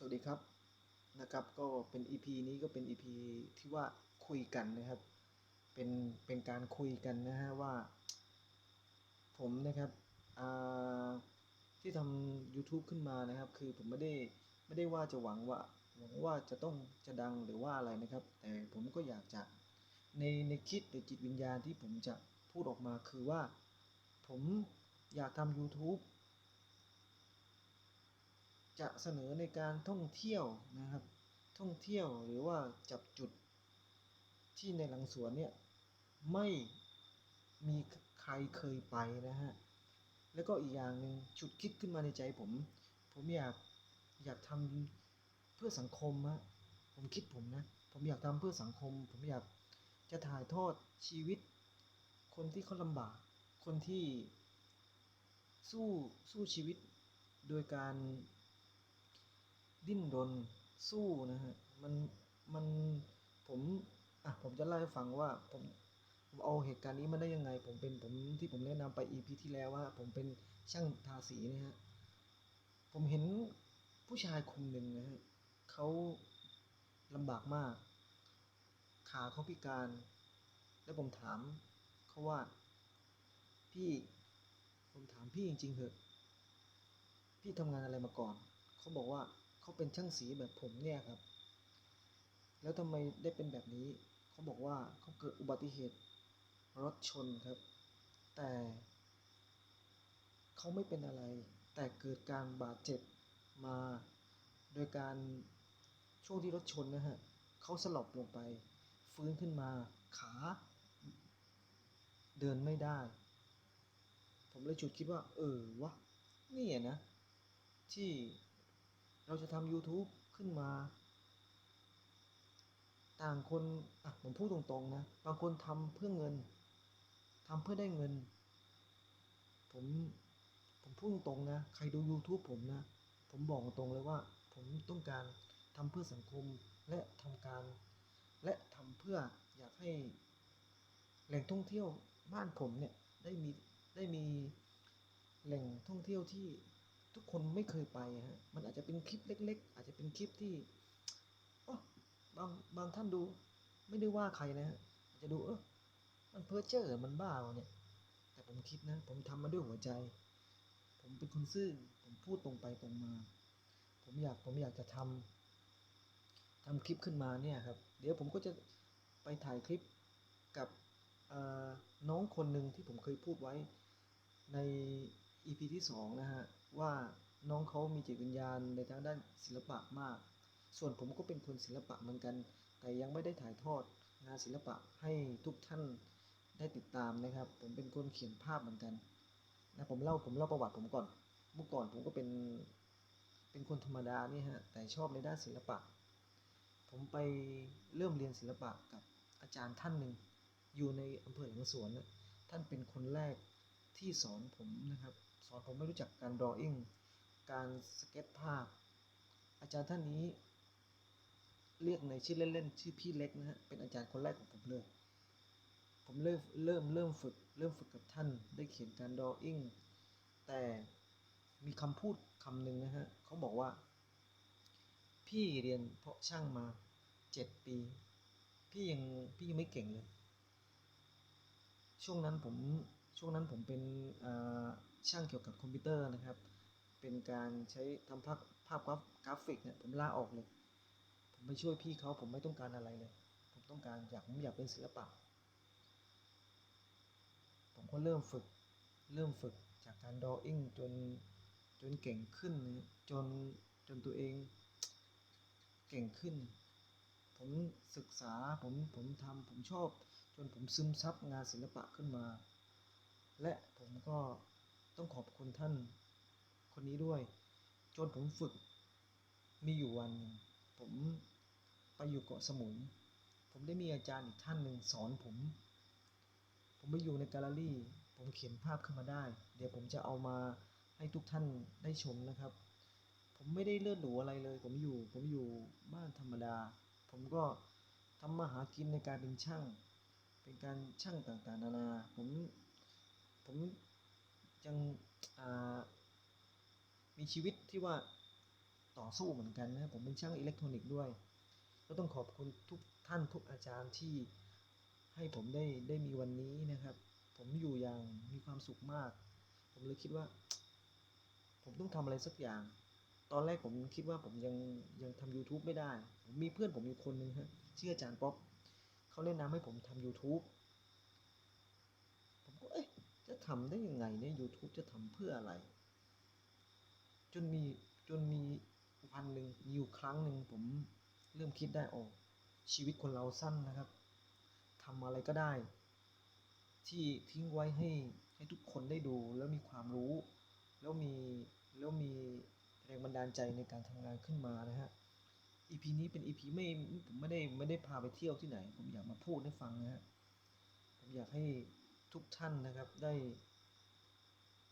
สวัสดีครับนะครับก็เป็น EP นี้ก็เป็น EP ที่ว่าคุยกันนะครับ เป็นเป็นการคุยกันนะฮะว่า ผมนะครับที่ทำ YouTube ขึ้นมานะครับ คือผมไม่ได้ไม่ได้ว่าจะหวังว่าหวังว่าจะต้องจะดังหรือว่าอะไรนะครับ แต่ผมก็อยากจะในในคิดหรือจิตวิญญาณที่ผมจะพูดออกมาคือว่า ผมอยากทำ YouTube จะเสนอในการท่องเที่ยวนะครับ ท่องเที่ยวหรือว่าจับจุดที่ในหลังสวนเนี่ยไม่มีใครเคยไปนะฮะ แล้วก็อีกอย่างหนึ่งฉุดคิดขึ้นมาในใจผม ผมอยากอยากทำเพื่อสังคมฮะผมคิดผมนะ ผมอยากทำเพื่อสังคม ผมอยากจะถ่ายทอดชีวิต คนที่เขาลำบาก คนที่สู้สู้ชีวิตโดยการ ดิ้นรนสู้นะฮะมันมันผมอะผมจะเล่าให้ฟังว่าผมผมเอาเหตุการณ์นี้มาได้ยังไง ผมเป็นผมที่ผมแนะนำไป EP ที่แล้วว่า ผมเป็นช่างทาสีนะฮะผมเห็นผู้ชายคนหนึ่งนะฮะเขาลำบากมาก ขาเขาพิการ แล้วผมถามเขาว่า พี่ผมถามพี่จริงๆเถอะพี่ทำงานอะไรมาก่อน เขาบอกว่า เขาเป็นช่างสีแบบผมเนี่ยครับ แล้วทำไมได้เป็นแบบนี้ เขาบอกว่าเขาเกิดอุบัติเหตุรถชนครับ แต่เขาไม่เป็นอะไร แต่เกิดการบาดเจ็บมา โดยการช่วงที่รถชนนะฮะเขาสลบลงไป ฟื้นขึ้นมาขา เดินไม่ได้ ผมเลยจุดคิดว่า เออวะนี่อนะ ที่ เราจะทำ YouTube ขึ้นมา ต่างคนอะผมพูดตรงๆนะ บางคนทำเพื่อเงินทำเพื่อได้เงิน ผมผมพูดตรงๆนะ ใครดู YouTube ผมนะ ผมบอกตรงเลยว่า ผมต้องการทำเพื่อสังคมและทำการ และทำเพื่ออยากให้แหล่งท่องเที่ยวบ้านผมเนี่ยได้มีได้มีแหล่งท่องเที่ยวที่ ทุกคนไม่เคยไปฮะมันอาจจะเป็นคลิปเล็ก ๆ อาจจะเป็นคลิปที่บางบางท่านดูไม่ได้ว่าใครนะฮะอาจจะดูเออมันเพ้อเจ้อมันบ้าวะเนี่ย แต่ผมคิดนะ ผมทำมาด้วยหัวใจ ผมเป็นคนซื่อผมพูดตรงไปตรงมา ผมอยากผมอยากจะทำทำคลิปขึ้นมาเนี่ยครับ เดี๋ยวผมก็จะไปถ่ายคลิปกับน้องคนหนึ่งที่ผมเคยพูดไว้ใน EP ที่สองนะฮะว่าน้องเขามีจิตวิญญาณในทางด้านศิลปะมาก ส่วนผมก็เป็นคนศิลปะเหมือนกัน แต่ยังไม่ได้ถ่ายทอดงานศิลปะให้ทุกท่านได้ติดตามนะครับ ผมเป็นคนเขียนภาพเหมือนกันนะผมเล่าผมเล่าประวัติผมก่อน เมื่อก่อนผมก็เป็นเป็นคนธรรมดานี่ฮะแต่ชอบในด้านศิลปะ ผมไปเริ่มเรียนศิลปะกับอาจารย์ท่านหนึ่งอยู่ในอำเภอหลังสวนนะท่านเป็นคนแรกที่สอนผมนะครับ สอนผมไม่รู้จักการ drawing การสเก็ตภาพ อาจารย์ท่านนี้ เรียกในชื่อเล่นๆชื่อพี่เล็กนะฮะเป็นอาจารย์คนแรกของผมเลยผมเริ่มเริ่มเริ่มฝึกเริ่มฝึกกับท่านได้เขียนการ drawing แต่มีคำพูดคำหนึ่งนะฮะเขาบอกว่า พี่เรียนเพาะช่างมาเจ็ดปี พี่ยังพี่ยังไม่เก่งเลย ช่วงนั้นผมช่วงนั้นผมเป็น ช่างเกี่ยวกับคอมพิวเตอร์นะครับ เป็นการใช้ทำภาพภาพกราฟกราฟิกเนี่ยผมลาออกเลย ผมไปช่วยพี่เขาผมไม่ต้องการอะไรเลย ผมต้องการอยากผมอยากเป็นศิลปะ ผมก็เริ่มฝึกเริ่มฝึกจากการ drawing จนจนเก่งขึ้นจนจนตัวเองเก่งขึ้น ผมศึกษาผมผมทำผมชอบ จนผมซึมซับงานศิลปะขึ้นมา และผมก็ คุณท่านคนนี้ด้วย จนผมฝึก มีอยู่วันหนึ่งผมไปอยู่เกาะสมุย ผมได้มีอาจารย์อีกท่านหนึ่งสอนผม ผมไปอยู่ในแกลเลอรี่ ผมเขียนภาพขึ้นมาได้ เดี๋ยวผมจะเอามาให้ทุกท่านได้ชมนะครับ ผมไม่ได้เลือดหรูอะไรเลย ผมอยู่ ผมอยู่บ้านธรรมดา ผมก็ทำมาหากินในการเป็นช่าง เป็นการช่างต่างๆ นานา ผม ผมยัง มีชีวิตที่ว่าต่อสู้เหมือนกันนะผมเป็นช่างอิเล็กทรอนิกส์ด้วย ก็ต้องขอบคุณทุกท่านทุกอาจารย์ที่ให้ผมได้ได้มีวันนี้นะครับ ผมอยู่อย่างมีความสุขมาก ผมเลยคิดว่า ผมต้องทำอะไรสักอย่าง ตอนแรกผมคิดว่าผมยังยังทำ YouTube ไม่ได้ ผมมีเพื่อนผมอยู่คนหนึ่งฮะชื่ออาจารย์ป๊อปเขาแนะนำให้ผมทำ YouTube ผมก็เอ๊ะ จะทำได้ยังไงเนี่ย YouTube จะทำเพื่ออะไร จนมีจนมีวันหนึ่งอยู่ครั้งหนึ่งผมเริ่มคิดได้ออกชีวิตคนเราสั้นนะครับทำอะไรก็ได้ ที่ทิ้งไว้ให้ให้ทุกคนได้ดูแล้วมีความรู้ แล้วมีแล้วมีแรงบันดาลใจในการทำงานขึ้นมานะฮะ EP นี้เป็น EP ไม่ผมไม่ได้ไม่ได้พาไปเที่ยวที่ไหน ผมอยากมาพูดให้ฟังนะฮะผมอยากให้ ทุกท่านนะครับได้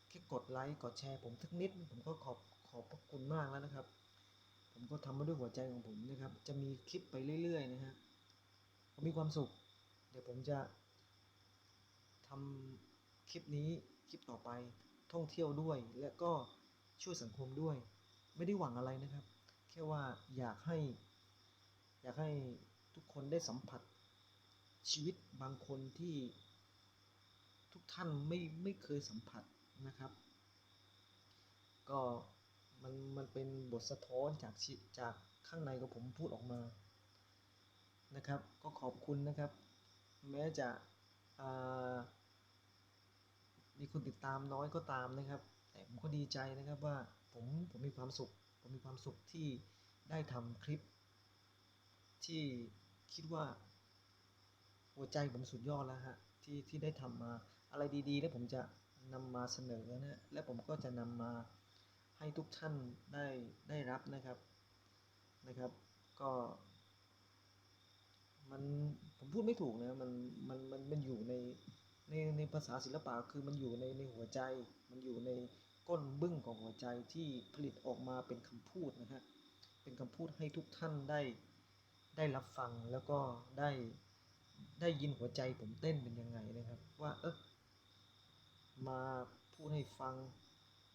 แค่กดไลค์กดแชร์ผมสักนิด ผมก็ขอบขอบพระคุณมากแล้วนะครับ ผมก็ทำมาด้วยหัวใจของผมนะครับ จะมีคลิปไปเรื่อย ๆ นะฮะผมมีความสุข เดี๋ยวผมจะทำคลิปนี้คลิปต่อไปท่องเที่ยวด้วย และก็ช่วยสังคมด้วย ไม่ได้หวังอะไรนะครับ แค่ว่าอยากให้ อยากให้ทุกคนได้สัมผัสชีวิตบางคนที่ ท่านไม่ไม่เคยสัมผัสนะครับ ก็มันมันเป็นบทสะท้อนจากจากข้างในของผมพูดออกมานะครับ ก็ขอบคุณนะครับ แม้จะมีคนติดตามน้อยก็ตามนะครับ แต่ผมก็ดีใจนะครับว่าผมผมมีความสุข ผมมีความสุขที่ได้ทำคลิป ที่คิดว่า หัวใจผมสุดยอดแล้วฮะที่ที่ได้ทำมา อะไรดีๆ แล้วผมจะนำมาเสนอนะฮะและผมก็จะนำมาให้ทุกท่านได้ได้รับนะครับนะครับ ก็มันผมพูดไม่ถูกนะมันมันมันมันอยู่ในในในภาษาศิลปะคือมันอยู่ในในหัวใจ มันอยู่ในก้นบึ้งของหัวใจที่ผลิตออกมาเป็นคำพูดนะฮะเป็นคำพูดให้ทุกท่านได้ได้รับฟังแล้วก็ได้ได้ยินหัวใจผมเต้นเป็นยังไงนะครับ ว่าเออ มาพูดให้ฟัง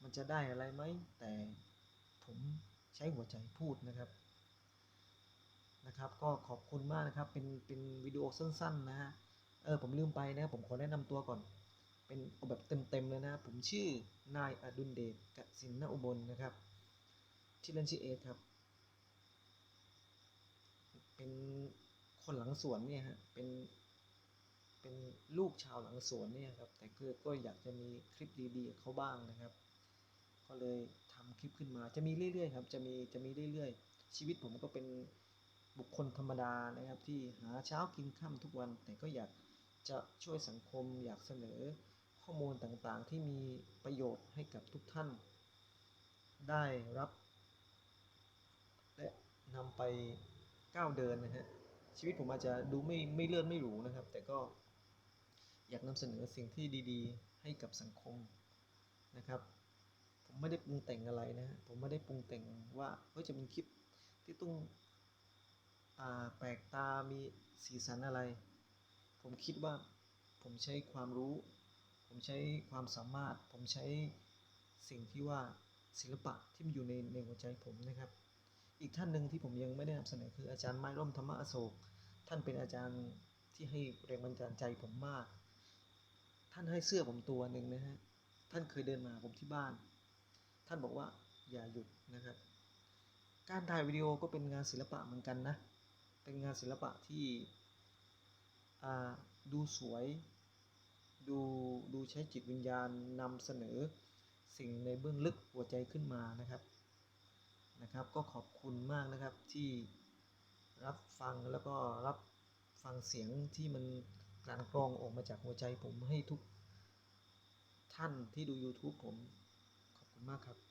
มันจะได้อะไรไหม แต่ผมใช้หัวใจพูดนะครับนะครับ ก็ขอบคุณมากนะครับ เป็นเป็นวิดีโอสั้น ๆ นะฮะเออผมลืมไปนะผมขอแนะนำตัวก่อน เป็นเอาแบบเต็มๆเลยนะ ผมชื่อนายอดุลเดชกสินนอุบลนะครับชื่อเล่นชื่อเอสครับ เป็นคนหลังสวนเนี่ยฮะเป็น เป็นลูกชาวหลังสวนเนี่ยครับ แต่ก็ก็อยากจะมีคลิปดีๆเขาบ้างนะครับ ก็เลยทำคลิปขึ้นมาจะมีเรื่อยๆครับ จะมีจะมีเรื่อยๆ ชีวิตผมก็เป็นบุคคลธรรมดานะครับ ที่หาเช้ากินค่ำทุกวัน แต่ก็อยากจะช่วยสังคม อยากเสนอข้อมูลต่างๆ ที่มีประโยชน์ให้กับทุกท่าน ได้รับ และนำไปก้าวเดินนะฮะชีวิตผมอาจจะดูไม่ไม่เลื่อนไม่หรูนะครับ แต่ก็ อยากนำเสนอสิ่งที่ดีๆ ให้กับสังคมนะครับ ผมไม่ได้ปรุงแต่งอะไรนะผมไม่ได้ปรุงแต่งว่าเฮ้ยจะเป็นคลิปที่ต้องอแปลกตา มีสีสันอะไร ผมคิดว่าผมใช้ความรู้ ผมใช้ความสามารถ ผมใช้สิ่งที่ว่าศิลปะที่มันอยู่ในในหัวใจผมนะครับ อีกท่านหนึ่งที่ผมยังไม่ได้นำเสนอคืออาจารย์ไม้ร่มธรรมอโศก ท่านเป็นอาจารย์ที่ให้แรงบันดาลใจผมมากานให้เสื้อผมตัวหนึ่งนะฮะ ท่านเคยเดินมาผมที่บ้าน ท่านบอกว่าอย่าหยุดนะครับ การถ่ายวิดีโอก็เป็นงานศิลปะเหมือนกันนะ เป็นงานศิลปะที่ดูสวย ดูดูใช้จิตวิญญาณนำเสนอสิ่งในเบื้องลึกหัวใจขึ้นมานะครับนะครับ ก็ขอบคุณมากนะครับที่รับฟังแล้วก็รับฟังเสียงที่มันกลั่นกรองออกมาจากหัวใจผมให้ทุก ท่านที่ดู YouTube ผม ขอบคุณมากครับ